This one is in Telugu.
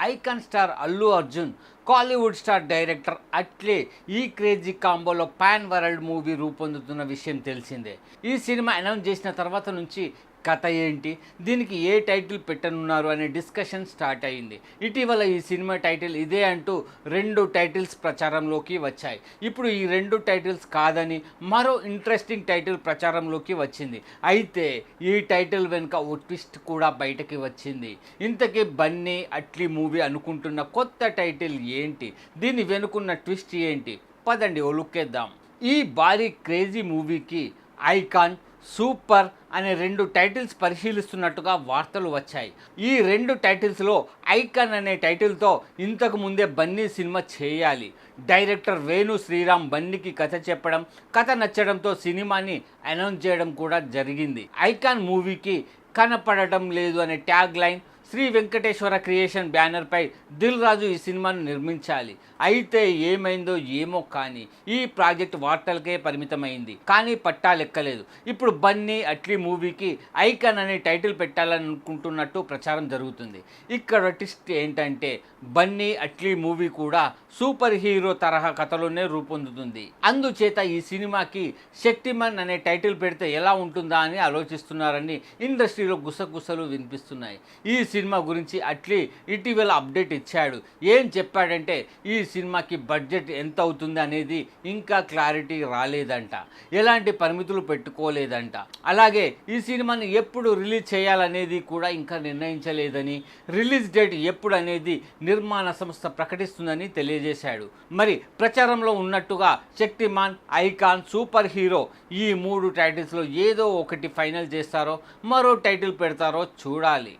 Icon star Allu Arjun Kollywood star director Atlee ఈ క్రేజీ కాంబోలో పాన్ వరల్డ్ మూవీ రూపొందుతున్న విషయం తెలిసిందే. ఈ సినిమా అనౌన్స్ చేసిన తర్వాత నుంచి కథ ఏంటి? దీనికి ఏ టైటిల్ పెట్టనున్నారు అనే డిస్కషన్ స్టార్ట్ అయింది. ఇటీవల ఈ సినిమా టైటిల్ ఇదే అంటూ రెండు టైటిల్స్ ప్రచారంలోకి వచ్చాయి. ఇప్పుడు ఈ రెండు టైటిల్స్ కాదని మరో ఇంట్రెస్టింగ్ టైటిల్ ప్రచారంలోకి వచ్చింది. అయితే ఈ టైటిల్ వెనుక ఓ ట్విస్ట్ కూడా బయటకి వచ్చింది. ఇంతకీ బన్నీ అట్లీ మూవీ అనుకుంటున్న కొత్త టైటిల్ ఏంటి? దీని వెనుకున్న ట్విస్ట్ ఏంటి? పదండి ఓ ఈ భారీ క్రేజీ మూవీకి ఐకాన్ సూపర్ అనే రెండు టైటిల్స్ పరిశీలిస్తున్నట్టుగా వార్తలు వచ్చాయి. ఈ రెండు టైటిల్స్లో ఐకాన్ అనే టైటిల్తో ఇంతకు ముందే బన్నీ సినిమా చేయాలి. డైరెక్టర్ వేణు శ్రీరామ్ బన్నీకి కథ చెప్పడం కథ నచ్చడంతో సినిమాని అనౌన్స్ చేయడం కూడా జరిగింది. ఐకాన్ మూవీకి కనపడటం లేదు అనే tag line Sri Venkateswara creation బ్యానర్పై దిల్ రాజు ఈ సినిమాను నిర్మించాలి. అయితే ఏమైందో ఏమో కానీ ఈ ప్రాజెక్ట్ వార్తలకే పరిమితమైంది. కానీ పట్టాలెక్కలేదు ఇప్పుడు బన్నీ అట్లీ మూవీకి ఐకాన్ అనే టైటిల్ పెట్టాలనుకుంటున్నట్టు ప్రచారం జరుగుతుంది. ఇక్కడ ట్విస్ట్ ఏంటంటే బన్నీ అట్లీ మూవీ కూడా సూపర్ హీరో తరహా కథలోనే రూపొందుతుంది. అందుచేత ఈ సినిమాకి శక్తిమన్ అనే టైటిల్ పెడితే ఎలా ఉంటుందా అని ఆలోచిస్తున్నారని ఇండస్ట్రీలో గుసగుసలు వినిపిస్తున్నాయి. ఈ సినిమా గురించి అట్లీ ఇటీవల అప్డేట్ ఇచ్చాడు. ఏం చెప్పాడంటే ఈ సినిమాకి బడ్జెట్ ఎంత అవుతుంది అనేది ఇంకా క్లారిటీ రాలేదంట. ఎలాంటి పరిమితులు పెట్టుకోలేదంట. అలాగే ఈ సినిమాని ఎప్పుడు రిలీజ్ చేయాలనేది కూడా ఇంకా నిర్ణయించలేదని రిలీజ్ డేట్ ఎప్పుడు అనేది నిర్మాణ సంస్థ ప్రకటిస్తుందని తెలియజేశాడు. మరి ప్రచారంలో ఉన్నట్టుగా శక్తిమాన్ ఐకాన్ సూపర్ హీరో ఈ మూడు టైటిల్స్లో ఏదో ఒకటి ఫైనల్ చేస్తారో మరో టైటిల్ పెడతారో చూడాలి.